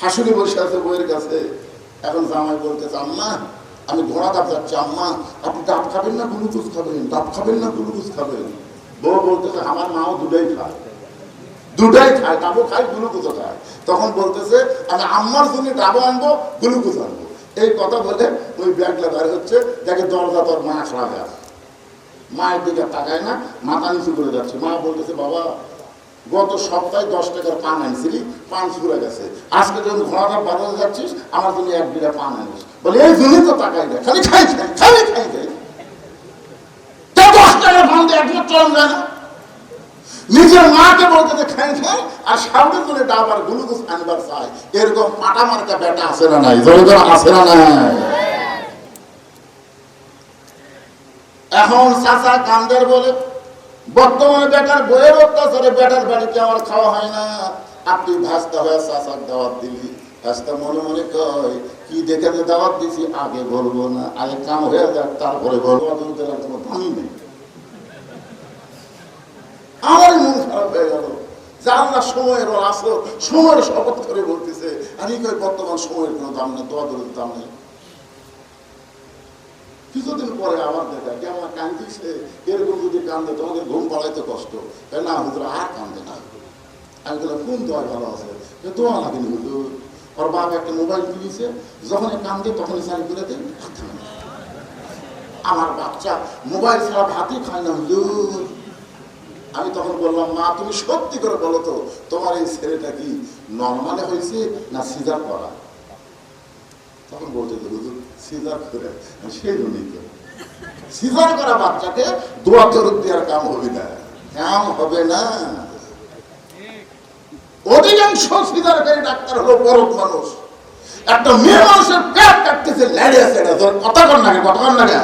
শাশুড়ি বসে আছে বইয়ের কাছে। এখন জামাই বলতেছে, আম্মা, আমি ঘোড়া ডাব যাচ্ছি, আম্মা, আপনি ডাব খাবেন না গ্লুকোজ খাবেন? ডাব খাবেন না গ্লুকোজ খাবেন? বউ বলতেছে, আমার মাও দুটাই খায়। দুটাই খায়, ডাবও খায়, গ্লুকোজও খায়। তখন বলতেছে, আমি আম্মার জন্য ডাবও আনব, গ্লুকোজ আনব। এই কথা বলে ওই ব্যাগটা বের হচ্ছে, দেখে দরজা তোর মা আছে। মায়ের দিকে তাকায় না, মাথা নিচু করে যাচ্ছে। মা বলতেছে, বাবা গত সপ্তাহে দশ টাকার পান আনছিলি পান ছুড়ে গেছে। আজকে যখন ঘোড়াটা বাজারে যাচ্ছিস, আমার জন্য এক বিঘা পান আনিস। বলে, এই জন্যই তো তাকাই না খালি খাই খাই, খালি খাই খাই। দশ টাকার পান দিয়ে একবার যায় না। নিজের মাকে বলতেছে খাই খাই, আর সামনে ডাবার গ্লুকোজ আনবার চাই। এরকম পাটা মার্কা বেটা না নাই? না নাই? এখন চাচা কান্দের বলে বর্তমানে বেটার বইয়ের অত্যাচারে বেটার বাড়িতে আমার খাওয়া হয় না। আপনি ভাস্তা হয়ে চাচার দাওয়াত দিলি। ভাস্তা মনে মনে কয়, কি দেখে দাওয়াত দিছি, আগে বলব না। আগে কাম হয়ে যাক, তারপরে বলব। অতন্ত্রের আর কোনো দামি নেই। আমার মন খারাপ হয়ে গেল। যে আল্লাহ সময়ের আসলো সময়ের শপথ করে বলতেছে। আমি কই বর্তমান সময়ের কোনো দাম নেই, দোয়া দাম নেই। কিছুদিন পরে আবার দেখা। কেমন কান্দিছে এরকম যদি কান্দে, তোমাদের ঘুম পাড়াইতে কষ্ট। না, হুজুর, আর কান্দে না। আমি বললাম, কোন দোয়া ভালো আছে? দোয়া লাগেনি, হুজুর। ওর বাবা একটা মোবাইল কিনেছে, যখনই কান্দে, তখনই চালু করে দেয় আর কান্দে না। আমার বাচ্চা মোবাইল ছাড়া ভাতই খায় না, হুজুর। আমি তখন বললাম, মা, তুমি সত্যি করে বলো তো, তোমার এই ছেলেটা কি নর্মালে হয়েছে না সিজার করা? তখন বলতে হুজুর সিজার করে সেই সিজার করা বাচ্চাকে দোয়া দেওয়ার কাম হবে না। কাম হবে না। অধিকাংশ সিজারকারী ডাক্তার হলো বড় মানুষ। একটা মেয়ে মানুষের পেট কাটতেছে এটা কথা কর না কথা কর না?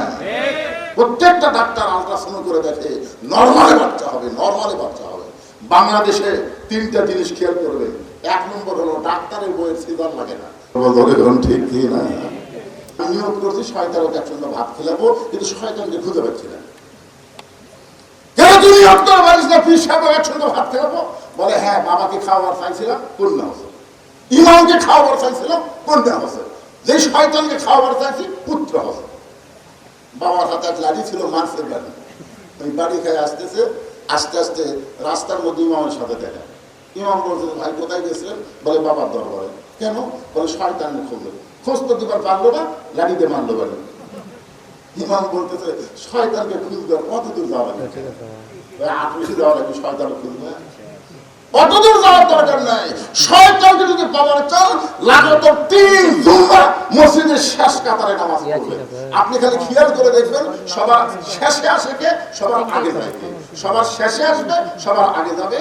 প্রত্যেকটা ডাক্তার আলট্রাসাউন্ড করে দেখে নর্মালে বাচ্চা হবে নর্মালে বাচ্চা হবে। বাংলাদেশে তিনটা জিনিস খেয়াল করবে। এক নম্বর হলো, ডাক্তারের বইয়ের সিজার লাগে না। ঠিক কি না? নিয়োগ করছি শয়তানকে একসঙ্গে ভাত খেলাবো, কিন্তু শয়তানকে খুঁজে পাচ্ছি না। কেন তুমি পারিস না একসঙ্গে ভাত খেলাবো। বলে হ্যাঁ বাবাকে খাওয়াবার চাইছিলাম কন্যা হচ্ছে ইমামকে খাওয়াবার চাইছিলাম কন্যা হচ্ছে যে শয়তানকে খাওয়াবার চাইছি পুত্র হচ্ছে বাবার হাতে এক লাঠি ছিল মাছের বাড়ি ওই বাড়ি খেয়ে আসতেছে, আস্তে আস্তে রাস্তার মধ্যে ইমামের সাথে দেখা। ইমাম বলছে, ভাই, কোথায় গেছিলেন? বলে, বাবার দরবারে। কেন? বলে শয়তানের খোঁজে খোঁজ দিবার পারল না লাঠিতে মারলো বলে। ইমাম বলতেছে শয়তানকে আর কত দূর যাওয়া লাগে? আট বেশি যাওয়া লাগে শয়তান খুঁজবে অতদূর যাওয়ার দরকার নাই। শয়তানকে যদি পাওয়ার চান লাগল তিন জুম্মা মসজিদের শেষ কাতারে নামাজ পড়বে। আপনি খালি খেয়াল করে দেখবেন সবার শেষে আসে কে? সবার আগে যাবে সবার শেষে আসবে সবার আগে যাবে।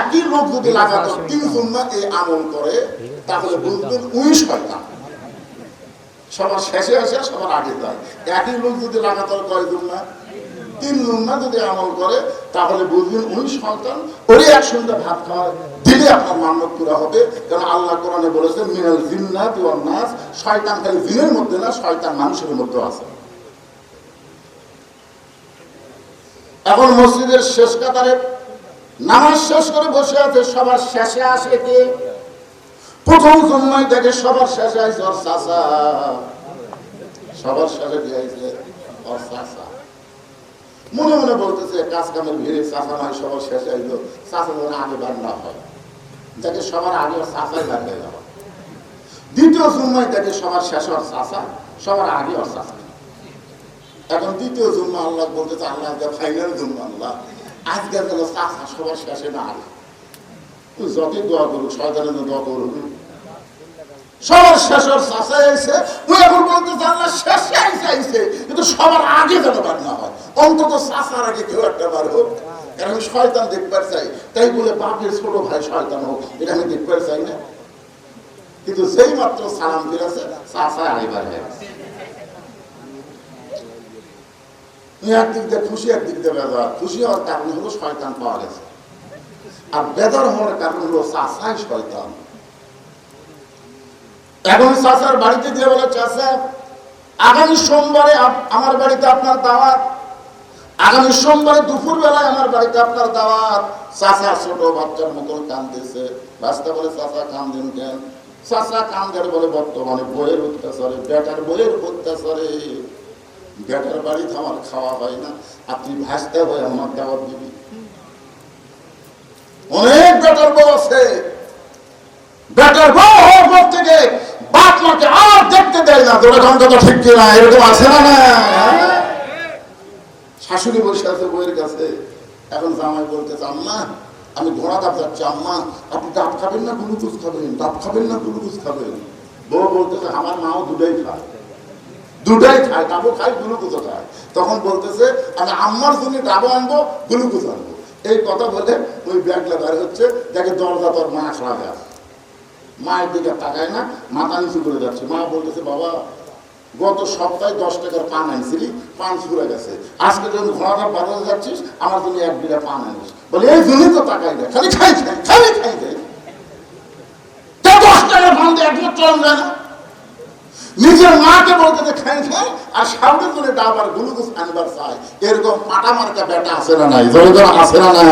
একই লোক যদি লাগাতার তিন জুম্মা এই আমল করে তাহলে বুঝবেন উই শয়তান। সবার শেষে আসে, সবার আগে যায়। একই লোক যদি লাগাতার কয় না তিন না যদি আমল করে, তাহলে বুঝবেন উনি সন্তান, ওরই একসঙ্গে ভাত খাওয়ায় দিলে আপনার মান্যত পুরা হবে। কারণ আল্লাহ কোরআনে বলেছেন মিনাল জিন্নাত ওয়ান নাস শয়তান খালি জিনের মধ্যে না, শয়তান মানুষের মধ্যে আছে। এখন মসজিদের শেষ কাতারে নামাজ শেষ করে বসে আছে, সবার শেষে আসে কে? প্রথম জন্মায় দেখে সবার শেষে আইছে ওর চাচা। সবার শেষে দিয়েছে ওর চাচা। মনে মনে বলতেছে, কাজ কামের ভিড়ে চাচা নয় সবার শেষে আইলো। চাচা যেন আগে বার না হয়। যাকে সবার আগে ওর চাচাই বার যাওয়া দ্বিতীয় জুম্মায় দেখে সবার শেষে ওর চাচা, সবার আগে ওর চাচা। এখন দ্বিতীয় জুম্মা আল্লাহ বলতেছে, আল্লাহ ফাইনাল জুম্মা আল্লাহ। আজকে যেন চাচা, সবার শেষে না আগে তুই যতই দোয়া করুক, শয়তানের দোয়া করুক। সবার শাসে আইছে ওই এখন বলতে আল্লাহ শেষে আইসে আইসে, কিন্তু সবার আগে যেন বার না হয়। অন্তত আগে কেউ একটা বার হোক। আমি শয়তান দেখবার চাই। তাই বলে বাপের ছোট ভাই শয়তান হোক, এটা আমি দেখবার চাই না। কিন্তু যেই মাত্র সালাম ফিরেছে চাষা একদিক দিয়ে খুশি একদিক দিয়ে বেজার। খুশি হওয়ার কারণ হলো শয়তান পাওয়া গেছে। আর বেদার হওয়ার কারণ হলো চাষাই শয়তান। এখন চাষার বাড়িতে দিয়ে বলে চাষা আগামী সোমবারে আমার বাড়িতে আপনার দাওয়াত। আগামী সোমবারে দুপুর বেলায় আমার বাড়িতে আপনার দাওয়াত। চাষা ছোট বাচ্চার মতন কান্দিছে। রাস্তা বলে চাষা কান্দেন কেন? চাচা কামদার বলে, বর্তমানে বইয়ের অত্যাচারে, বেটার বইয়ের অত্যাচারে। বেটার বাড়িতে আমার খাওয়া হয় না। আপনি ভাসতে হয় আমার দাওয়াত দিবি। অনেক বেটার বউ আছে। বেটার বউ হওয়ার পর থেকে বাপ আর দেখতে দেয় না। তোরা কাম কথা ঠিক কিনা? এরকম আছে না না শাশুড়ি বসে আছে বইয়ের কাছে। এখন জামাই বলতেছে আম্মা আমি ঘোড়া ডাব যাচ্ছি আম্মা, আপনি ডাব খাবেন না গ্লুকোজ খাবেন? ডাব খাবেন না গ্লুকোজ খাবেন? বউ বলতেছে আমার মাও দুটাই খায়। দুটাই খায়, ডাবও খায় গ্লুকোজও খায়। তখন বলতেছে, আমি আম্মার জন্য ডাবও আনব গ্লুকোজ আনব। এই কথা বলে ওই ব্যাগটা বের হচ্ছে, দেখে দরজা তোর মা খারাপ আছে। মায়ের দিকে তাকায় না মাথা নিচু করে যাচ্ছে। মা বলতেছে, বাবা, গত সপ্তাহে দশ টাকার পান আনছিলি, পান ফুরে গেছে। আজকে যখন ঘোড়াটা বাজারে যাচ্ছিস, আমার জন্য এক বিঘা পান আনিস। বলে, এই জন্যই তো টাকাই দেয় খালি খাই খাই, খালি খাই না। খাই আর সামনে করে ডাবার গ্লুকোজ আনবার চাই এরকম পাটা মার্কা বেটা আছে না নাই? জোরে আছে না নাই?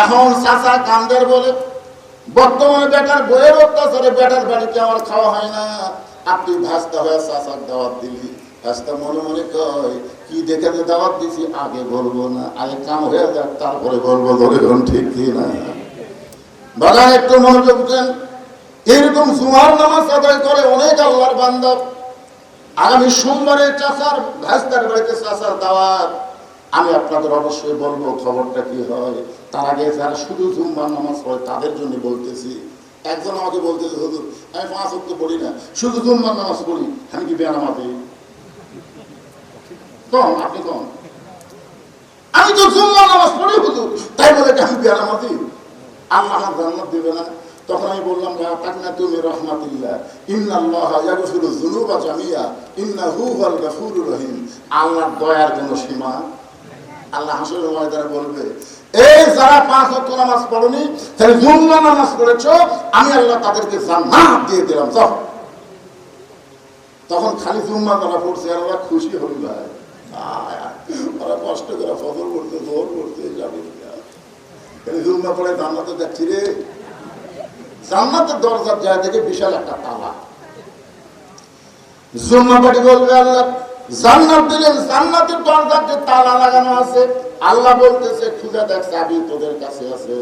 এখন চাচা কান্দের বলে, বর্তমানে বেটার বইয়ের অত্যাচারে বেটার বাড়িতে আমার খাওয়া হয় না। আপনি ভাস্তা হয়ে চাচার দাওয়াত দিলি। ভাস্তা মনে মনে কয়, কি দেখে যে দাওয়াত দিছি, আগে বলব না। আগে কাম হয়ে যাক, তারপরে বলব, ধরে ঠিক কি না? বাবা একটু মনোযোগ দেন। এরকম জুমার নামাজ আদায় করে অনেক আল্লাহর বান্ধব আগামী সোমবারে চাষার, ভাস্তার বাড়িতে চাচার দাওয়াত। আমি আপনাদের অবশ্যই বলব, খবরটা কি হয়? তার আগে যারা শুধু জুম্মার নামাজ পড়ে, তাদের জন্য বলতেছি। একজন আমাকে বলতেছে, হুজুর, আমি পাঁচ অক্ট পড়ি না, শুধু জুম্মার নামাজ পড়ি, আমি কি বেয়া নামাজ কম, আপনি কম। আমি তো জুম্মার নামাজ পড়ি, হুজুর, তাই বলে আমি বেয়া নামাজ আল্লাহ আমার জান্নাত দিবে না। তখন আমি বললাম না তাকনা তুমি রহমাতিল্লাহ, ইন্নাল্লাহ ইয়াগফিরু যুনুবা জামিয়া, ইন্নাহু হুয়াল গাফুরুর রহিম। আল্লাহর দয়ার কোনো সীমা আল্লাহ হাসরের ময়দানে বলবে, এই যারা পাঁচ ওয়াক্ত নামাজ পড়নি, তাহলে জুম্মা নামাজ পড়েছো, আমি আল্লাহ তাদেরকে জান্নাত দিয়ে দিলাম, যাও। তখন খালি জুম্মা তারা পড়ছে ওরা খুশি হল ভাই। ওরা কষ্ট করে ফসল করতে জোর করতে যাবে জুম্মা পড়ে জান্নাতে যাচ্ছি রে। জান্নাতের দরজার যায় দেখে বিশাল একটা তালা। জুম্মা পাটি বলবে, আল্লাহ জান্নাত দিলেন, জান্নাতের দরজার যে তালা লাগানো আছে। আল্লাহ বলতেছে খুঁজে দেখ, চাবি তোদের কাছে আছে।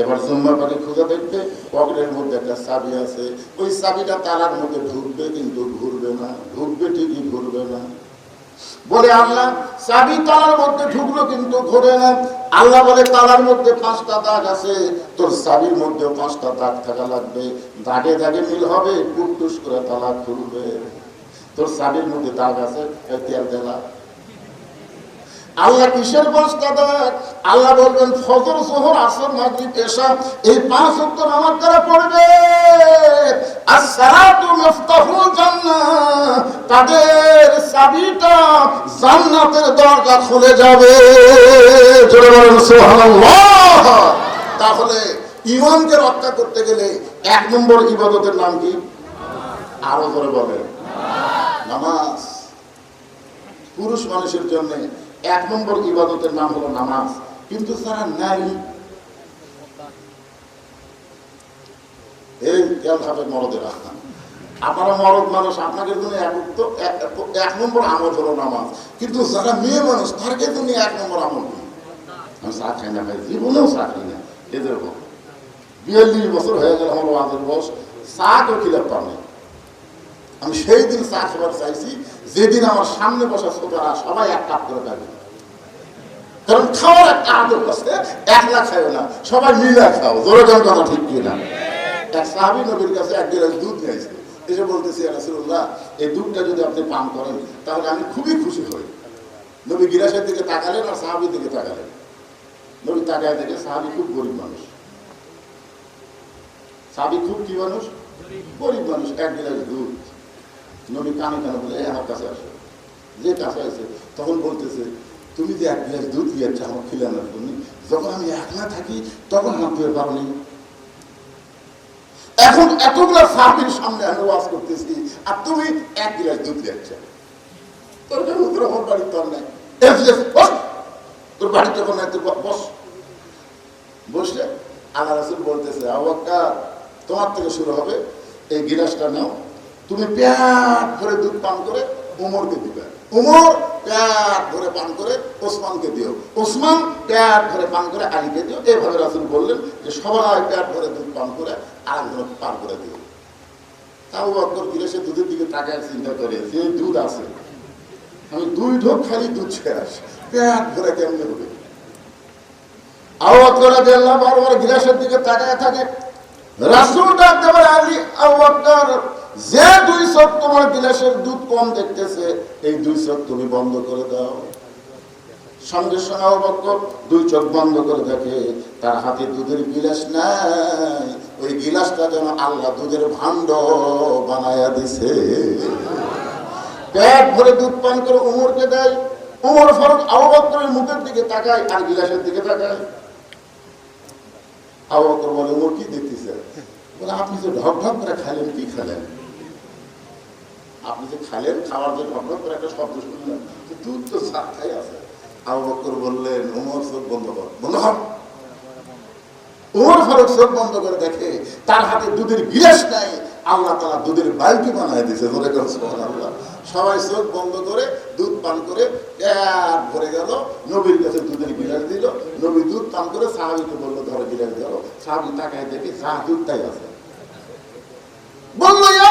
এবার জুম্মা পাটি খুঁজে দেখবে পকেটের মধ্যে একটা চাবি আছে। ওই চাবিটা তালার মধ্যে ঢুকবে, কিন্তু ঘুরবে না। ঢুকবে ঠিকই, ঘুরবে না। বলে আল্লাহ, চাবি তালার মধ্যে ঢুকলো, কিন্তু ঘোরে না। আল্লাহ বলে, তালার মধ্যে পাঁচটা দাগ আছে। তোর চাবির মধ্যেও পাঁচটা দাগ থাকা লাগবে। দাগে দাগে মিল হবে টুকটুস করে তালা খুলবে। তোর চাবির মধ্যে দাগ আছে আল্লাহ কিসের পাঁচটা দাগ আল্লাহ বলবেন, ফজর সোহর আসর, মাগরিব এসা এই পাঁচ উত্তর আমার দ্বারা পড়বে? তাদের চাবিটা জান্নাতের দরজা খুলে যাবে। তাহলে ইমানকে রক্ষা করতে গেলে এক নম্বর ইবাদতের নাম কি? আরও করে বলেন। নামাজ। পুরুষ মানুষের জন্য এক নম্বর ইবাদতের নাম হলো নামাজ। কিন্তু যারা নারী এই তেল খাবে মরদেরা আপনারা মরদ মানুষ, আপনাদের জন্য এক এক- নম্বর আমল হলো নামাজ। কিন্তু যারা মেয়ে মানুষ তাদের জন্য এক নম্বর আমল আমি চা খাই না ভাই, জীবনেও চা খাই না। এদের বিয়াল্লিশ বছর হয়ে গেল আমার ওয়াজের বয়স। চা কেউ খিলাপ পাবে আমি সেই দিন চা খাবার চাইছি, যেদিন আমার সামনে বসা ছোটরা সবাই এক কাপ করে খাবে। কারণ খাওয়ার একটা আদর আছে, একলা খাও না, সবাই মিলে খাও, জোরে জোরে কথা ঠিক কি না? এক সাহাবি নবীর কাছে এক গিলাস দুধ নিয়েছে। এসে বলতেছি রাসূলুল্লাহ, এই দুধটা যদি আপনি পান করেন, তাহলে আমি খুবই খুশি হই। নবী গিলাসের দিকে তাকালেন আর সাহাবির দিকে তাকালেন। নবী তাকায় দেখে সাহাবি খুব গরিব মানুষ। সাহাবি খুব কি মানুষ? গরিব মানুষ। এক গিলাস দুধ। নবী কানে কানে বলে "এই আমার কাছে আসো। যে কাছে আসে, তখন বলতেছে, তুমি যে এক গ্লাস দুধ দিয়েছ আমার খিলানোর জন্য। যখন আমি একলা থাকি, তখন আমার পেয়ে পারনি এখন এতগুলো সাহাবির সামনে আমি ওয়াজ করতেছি, আর তুমি এক গ্লাস দুধ দিয়েছ তোর কেন তোর আমার বাড়ির তোর নাই। তোর বাড়ির যখন নাই, তোর বস। বসে আল্লাহ রসুল বলতেছে আবাক্কার তোমার থেকে শুরু হবে, এই গিলাসটা নাও তুমি প্যাট ভরে দুধ পান করে উমরকে দিবে। উমর প্যাট ভরে পান করে ওসমানকে দিও। ওসমান প্যাট ভরে পান করে আলীকে দিও। এইভাবে রাসুল বললেন যে সবাই প্যাট ভরে দুধ পান করে আরেকজন পান করে দিও। তাও অক্কর বক্কর গিলাসের দুধের দিকে তাকায়, চিন্তা করে যে দুধ আছে। আমি দুই ঢোক খালি দুধ শেষ পেট ভরে কেমনে হবে? আওয়াজ করে দিল্লা বারবার গিলাসের দিকে তাকায় থাকে। রাসূল ডাকতে পারে আলী আবুবকর যে দুই চোখ তোমার গিলাসের দুধ কম দেখতেছে, এই দুই চোখ তুমি বন্ধ করে দাও। সঙ্গে সঙ্গে আবুবকর দুই চোখ বন্ধ করে দেখে, তার হাতে দুধের গিলাস নাই। ওই গিলাসটা যেন আল্লাহ দুধের ভাণ্ড বানায়া দিছে। পেট ভরে দুধ পান করে উমরকে দেয়। উমর ফারুক আবু বকরের মুখের দিকে তাকায় আর গিলাসের দিকে তাকায়। আবু বকর বলে, উমর কি দেখতেছে বলে, আপনি যে ঢক ঢক করে খাইলেন, কি খেলেন আপনি যে খাইলেন খাওয়ার যে ঢক করে একটা শব্দ শুনলেন দুধ তো সাক্ষাই আছে। আবু বকর বললেন, উমর চোখ বন্ধ কর। বন্ধ কর উমর ফারুক চোখ বন্ধ করে দেখে, তার হাতে দুধের গিলাস নাই। আল্লাহ তালা দুধের বালতি বানায় দিছে ধরে আল্লাহ সবাই চোখ বন্ধ করে দুধ পান করে এক ভরে গেল। নবীর কাছে দুধের গিলাস দিল। নবী দুধ পান করে সাহাবিকে বলল, ধরো গিলাস দিল সাহাবি তাকায় দেখে চা দুধটাই আছে। বলল, ইয়া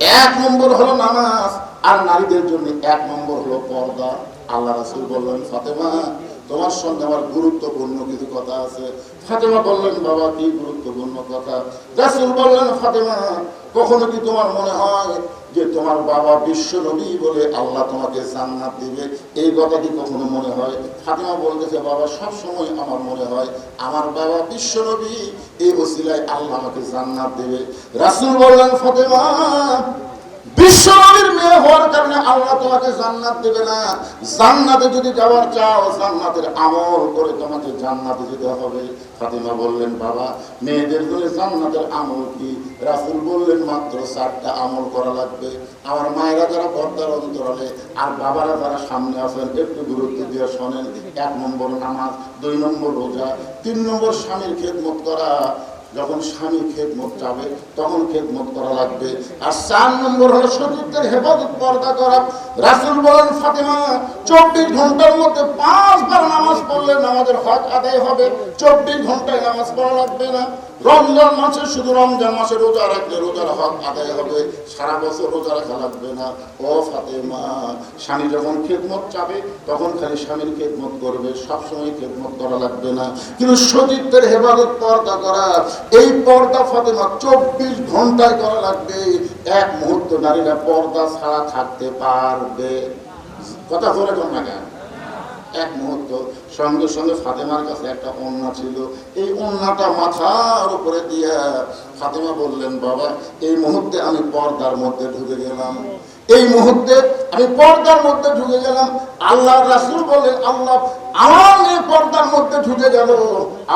এক নম্বর হলো নামাজ, আর নারীদের জন্য এক নম্বর হলো পর্দা। আল্লাহ রাসুল বললেন, ফাতেমা, তোমার সঙ্গে আমার গুরুত্বপূর্ণ কিছু কথা আছে। ফাতেমা বললেন, বাবা, কি গুরুত্বপূর্ণ কথা? রাসুল বললেন, ফাতেমা কখনো কি তোমার মনে হয় যে তোমার বাবা বিশ্ব নবী বলে আল্লাহ তোমাকে জান্নাত দিবে? এই কথা কি কখনো মনে হয়? ফাতেমা বলতেছে, বাবা, সব সময় আমার মনে হয় আমার বাবা বিশ্ব নবী, এই ওসিলায় আল্লাহ আমাকে জান্নাত দেবে। রাসুল বললেন, ফাতেমা, বিশ্ব নবীর হওয়ার কারণে আল্লাহ তোমাকে জান্নাত দেবে না। জান্নাতে যদি যাওয়ার চাও, জান্নাতের আমল করে তোমাকে জান্নাতে যেতে হবে। ফাতিমা বললেন, বাবা, মেয়েদের জন্য জান্নাতের আমল কি? রাসূল বললেন, মাত্র চারটা আমল করা লাগবে। আমার মায়েরা যারা পর্দার অন্তরালে, আর বাবারা যারা সামনে আছেন, একটু গুরুত্ব দিয়ে শোনেন। এক নম্বর নামাজ, দুই নম্বর রোজা, তিন নম্বর স্বামীর খেদমত করা। যখন স্বামী খেদ মত যাবে, তখন খেদ মত করা লাগবে। আর চার নম্বর হলো সতীর্থের হেফাজত পর্দা করা। রাসুল বলেন, ফাতেমা, চব্বিশ ঘণ্টার মধ্যে পাঁচবার নামাজ পড়লে নামাজের হক আদায় হবে। চব্বিশ ঘন্টায় নামাজ পড়া লাগবে না। রমজান মাসে শুধু রমজান মাসে রোজা রাখলে রোজার হক আদায় হবে, সারা বছর রোজা রাখা লাগবে না। ও ফাতেমা, স্বামী যখন খেদমত চাবে, তখন খালি স্বামীর খেদমত করবে, সবসময় খেদমত করা লাগবে না। কিন্তু সতীর্থের হেফাজত পর্দা করা, এই পর্দা ফাতেমা চব্বিশ ঘন্টায় করা লাগবে। এক মুহূর্ত নারীরা পর্দা ছাড়া থাকতে পারবে। কথা বলে কোন না এক মুহূর্ত সঙ্গে সঙ্গে ফাতেমার কাছে একটা অন্যা ছিল। এই অন্যাটা মাথার উপরে দিয়ে ফাতেমা বললেন, বাবা, এই মুহূর্তে আমি পর্দার মধ্যে ঢুকে গেলাম। এই মুহূর্তে আমি পর্দার মধ্যে ঢুকে গেলাম। আল্লাহ রাসুল বললেন, আল্লাহ, আমার মেয়ে পর্দার মধ্যে ঢুকে গেল।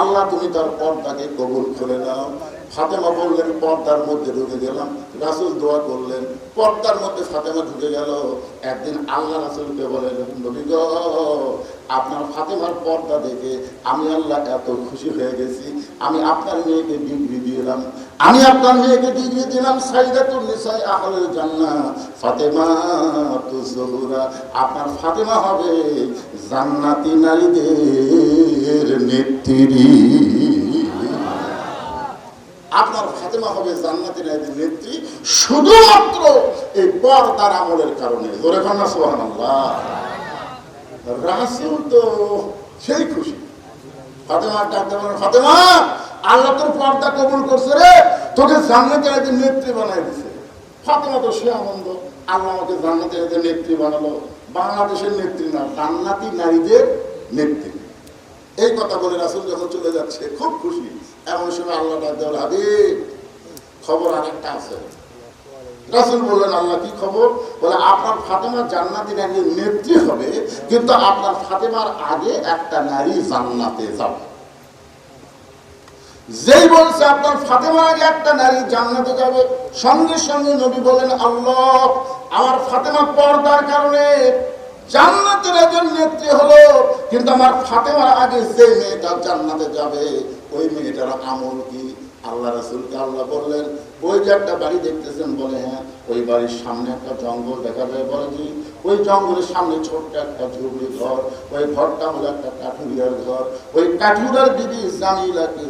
আল্লাহ, তুমি তার পর্দাকে কবুল করে নাও। ফাতেমা বললেন, পর্দার মধ্যে ঢুকে গেলাম। রাসুল দোয়া করলেন, পর্দার মধ্যে ফাতেমা ঢুকে গেল। একদিন আল্লাহ রাসূলকে বলেন, নবী গো, আপনার ফাতেমার পর্দা দেখে আমি আল্লাহ এত খুশি হয়ে গেছি। আমি আপনার মেয়েকে ডিগ্রি দিলাম আমি আপনার মেয়েকে ডিগ্রি দিলাম সাইদাতুল নিসাই আহলুল জান্নাহ। ফাতেমা তু জহুরা, আপনার ফাতেমা হবে জান্নাতি নারীদের নেত্রী। আপনার ফাতেমা হবে জান্নাতি নারীদের নেত্রী শুধুমাত্র এই পর্দার আমলের কারণে। জোরে কন্যা সুবহানাল্লাহ। রাসূল তো সেই খুশি। ফাতেমা ডাকতে বলেন ফাতেমা, আল্লাহ তোর পর্দা কবুল করছে রে, তোকে জান্নাতে একদিন নেত্রী বানাই দিছে। ফাতেমা তো সে আনন্দ, আল্লাহ আমাকে জান্নাতের একদিন নেত্রী বানালো। বাংলাদেশের নেত্রী না, জান্নাতি নারীদের নেত্রী। এই কথা বলে রাসুল যখন চলে যাচ্ছে, খুব খুশি। এমন সময় আল্লাহ ডাক দেওয়ার হাবিব, খবর আরেকটা আছে। রাসুল বললেন, আল্লাহ, কি খবর? বলে, আপনার ফাতেমার জান্নাতি নারীর নেত্রী হবে, কিন্তু আপনার ফাতেমার আগে একটা নারী জান্নাতে যাবে। যেই বলছে, আপনার ফাতেমার আগে একটা নারী জান্নাতে যাবে, সঙ্গে সঙ্গে নবী বলেন, আল্লাহ, আমার ফাতেমা পর্দার কারণে জান্নাতের একজন নেত্রী হলো, কিন্তু আমার ফাতেমার আগে যে মেয়েটা জান্নাতে যাবে, ওই মেয়েটার আমল কি? আল্লাহ রসুলকে আল্লাহ বললেন, ওই যে একটা বাড়ি দেখতেছেন বলে হ্যাঁ ওই বাড়ির সামনে একটা জঙ্গল দেখা যায় বলে জি ওই জঙ্গলের সামনে ছোট্ট একটা ঝুপড়ি ঘর, ওই ঘরটা হলো একটা কাঠুরিয়ার ঘর, ওই কাঠুরার দিদি জানিলাকে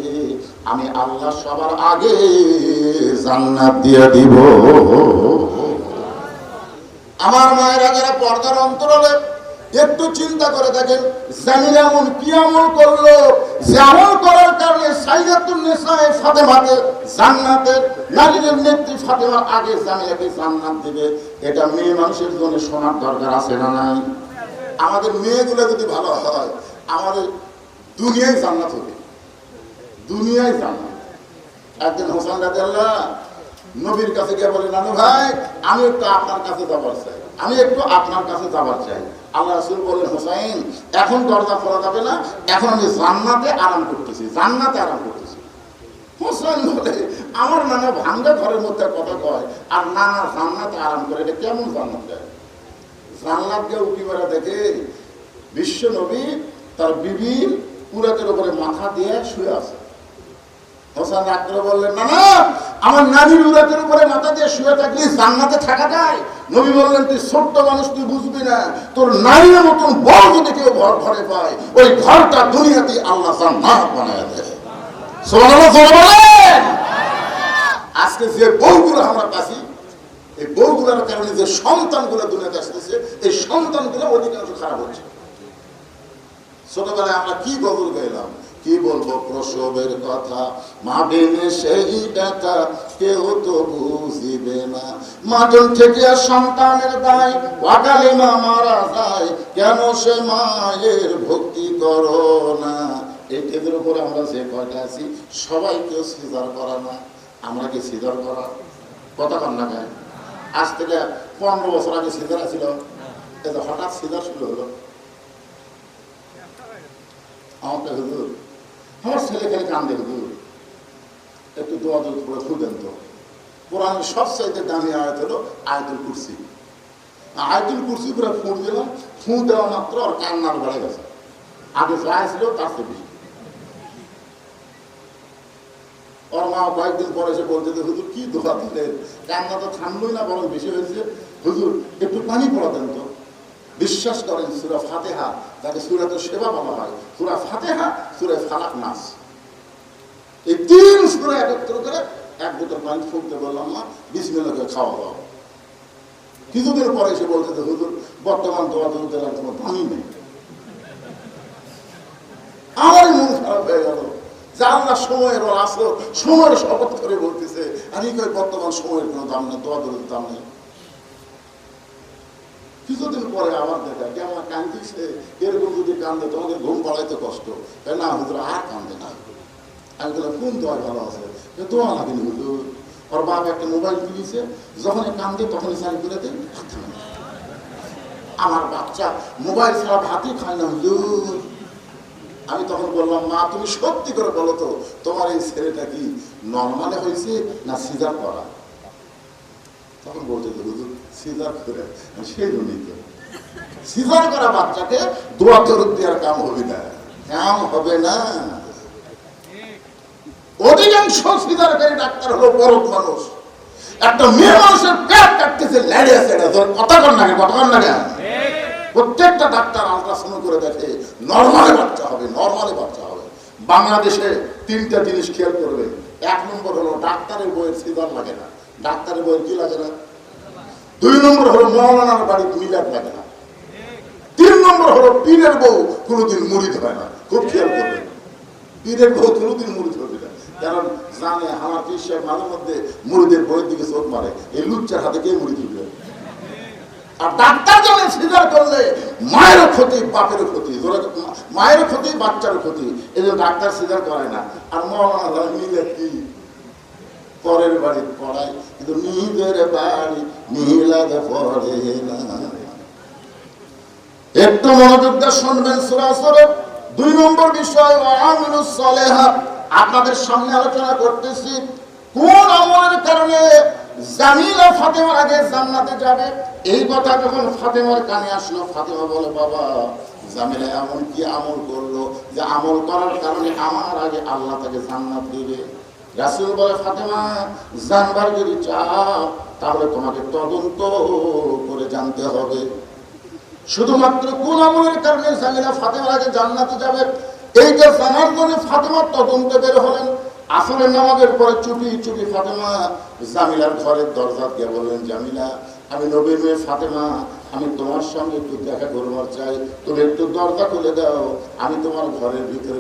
আমি আল্লাহ সবার আগে জান্নাত দিয়ে দিব। আমার মায়েরা যারা পর্দার অন্তরালে একটু চিন্তা করে দেখেন, জামিল এমন কি আমল করল? যে আমল করার কারণে সাইদাতুন নেশায় ফাতেমাকে জান্নাতের নারীদের নেত্রী ফাতেমার আগে জামিলাকে জান্নাত দিবে। এটা মেয়ে মানুষের জন্য শোনার দরকার আছে না নাই? আমাদের মেয়েগুলো যদি ভালো হয়, আমাদের দুনিয়ায় জান্নাত হবে। দুনিয়ায় জান্নাত। একদিন হোসেন রাজাল্লাহ নবীর কাছে গিয়ে বলে, নানু ভাই, আমি একটু আপনার কাছে যাবার চাই। আমি একটু আপনার কাছে যাবার চাই। আল্লাহ রসুল বলেন হোসাইন, এখন দরজা খোলা যাবে না, এখন আমি জান্নাতে আরাম করতেছি, জান্নাতে আরাম করতেছি। হোসেন বলে, আমার নানা ভাঙ্গা ঘরের মধ্যে কথা কয়, আর নানা জান্নাতে আরাম করে, এটা কেমন জান্নাত দেয় জান্নাত দিয়ে উঠি বেড়া দেখে বিশ্ব নবী তার বিবির পুরাতের উপরে মাথা দিয়ে শুয়ে আছে। হোসেন রাগ বললেন না না আমার নানির উরাতের উপরে মাথা দিয়ে শুয়ে থাকলে জান্নাতে থাকা যায়? নবী বললেন, তুই ছোট্ট মানুষ, তুই বুঝবি না। তোর নারীর মতন বড় যদি কেউ ঘর, ঘরে পায়, ওই ঘরটা দুনিয়াতে আল্লাহ জান্নাত বানায় দেয়। আজকে যে বউগুলো আমরা পাচ্ছি, এই বউগুলোর কারণে যে সন্তানগুলো দুনিয়াতে আসতেছে, এই সন্তানগুলো অধিকাংশ খারাপ হচ্ছে। ছোটবেলায় আমরা কি গজল গাইলাম? কি বলব প্রসবের কথা? মা বেনে সেই ব্যথা কেউ তো বুঝিবে না। মাজন থেকে সন্তানের দায় ওয়াকালে মা মারা যায়, কেন সে মায়ের ভক্তি করো না? এই উপরে আমরা যে কয়টা আছি, সবাই কেউ সিজার করা না। আমরা কি সিজার করা? কথা কন না গায়ে আজ থেকে পনেরো বছর আগে সিজার এটা হঠাৎ সিজার শুরু হলো। আমাকে হুজুর আমার ছেলে খালি কান্দে হুজুর একটু দোয়া করে তো। সবচাইতে দামি আয়াত হলো কুরসি। কুরসি করে ফুঁ দিলাম, ফুঁ দেওয়া মাত্র আর কান্নার বেড়ে গেছে। আগে যা ছিল, তার চেয়ে বেশি। ওর মা কয়েকদিন পরে এসে বলছে যে, হুজুর, কি দোয়া দিলেন? কান্না তো থামলই না, বরং বেশি হয়েছে। হুজুর, একটু পানি পড়া দেন তো। বিশ্বাস করেন সুরা ফাতেহা যাকে সুরা তো সেবা বলা হয়। সুরা ফাতেহা, সুরা ফালাক নাস। এই তিন সুরা একত্র করে এক বোতল পানি ফুকতে বললাম না বিসমিল্লাকে খাওয়া দাওয়া কিছুদিন পরে সে বলছে যে, হুজুর, বর্তমান দোয়া আর কোনো দামই নেই। আমার মন খারাপ হয়ে গেল। যে আল্লাহ সময়ের আসলো সময়ের শপথ করে বলতেছে, আমি কই বর্তমান সময়ের কোনো দাম নেই দোয়া দরুদের দাম নেই। কিছুদিন পরে আবার দেখা আমার কান্দিছে এরকম যদি কান্দে, তোমাদের ঘুম পাড়াইতে কষ্ট। না, হুজুর, আর কান্দে না। আমি বললাম, কোন দোয়া ভালো আছে? দোয়া লাগেনি হুজুর, ওর বাপ একটা মোবাইল কিনেছে যখন কান্দে, তখনই চালু করে দেন। আমার বাচ্চা মোবাইল ছাড়া ভাতই খায় না, হুজুর। আমি তখন বললাম, মা, তুমি সত্যি করে বলো তো, তোমার এই ছেলেটা কি নর্মালে হয়েছে না সিজার করা তখন বলছে, হুজুর, সিজার করে সেই জন্যই তো। সিজার করা বাচ্চাকে দোয়া তরুদ দেওয়ার কাম হবে না। কাম হবে না। অধিকাংশ সিজারকারী ডাক্তার হলো বরফ মানুষ। একটা মেয়ে মানুষের পেট কাটতেছে, ল্যাড়ে আছে এটা। তোর কথা কর না কথা কর না? প্রত্যেকটা ডাক্তার আলট্রাসাউন্ড করে দেখে, নর্মালে বাচ্চা হবে, নর্মালে বাচ্চা হবে। বাংলাদেশে তিনটা জিনিস খেয়াল করবে। এক নম্বর হলো, ডাক্তারের বইয়ের সিজার লাগে না। ডাক্তারের বইয়ের কি লাগে না? দুই নম্বর হলো মৌলানার বাড়ি মিলাদ লাগে না। তিন নম্বর হলো পীরের বউ কোনোদিন মুড়িদ হয় না। খুব খেয়াল করবে পীরের বউ কোনোদিন মুড়িদ হবে না। কারণ জানে আমার সাহেব মাঝে মধ্যে মুড়িদের বইয়ের দিকে চোখ মারে। এই লুচ্চার হাতে কে মুড়ি তুলবে আর ডাক্তার যখন সিজার করলে মায়েরও ক্ষতি বাপেরও ক্ষতি ধরে মায়েরও ক্ষতি বাচ্চারও ক্ষতি এই ডাক্তার সিজার করে না। আর মৌলানা মিলে কি পরের বাড়ি পড়ায়, কিন্তু নিজের বাড়ি মিলাতে পড়ে না। একটু মনোযোগ দিয়ে শুনবেন সুরাসুরের দুই নম্বর বিষয় আপনাদের সামনে আলোচনা করতেছি, কোন আমলের কারণে জামিলা ফাতেমার আগে জান্নাতে যাবে? এই কথা যখন ফাতেমার কানে আসলো, ফাতেমা বলে, বাবা, জামিলা এমন কি আমল করল যে আমল করার কারণে আমার আগে আল্লাহ তাকে জান্নাত দিবে? রাসুল বলে ফাতেমা, জানবার যদি চাও, তাহলে তোমাকে তদন্ত করে জানতে হবে। শুধুমাত্র কোন আমলের কারণে জামিলা ফাতেমার আগে জান্নাতে যাবে? এইটা জানার জন্য ফাতেমার তদন্তে বের হলেন, আসরের নামাজের পরে চুপি চুপি ফাতেমা জামিলার ঘরের দরজা দিয়ে বললেন, জামিলা, আমি নবীর মেয়ে ফাতেমা, আমি তোমার সঙ্গে একটু দেখা করবার চাই। তুমি একটু দরজা খুলে দাও, আমি তোমার ঘরের ভিতরে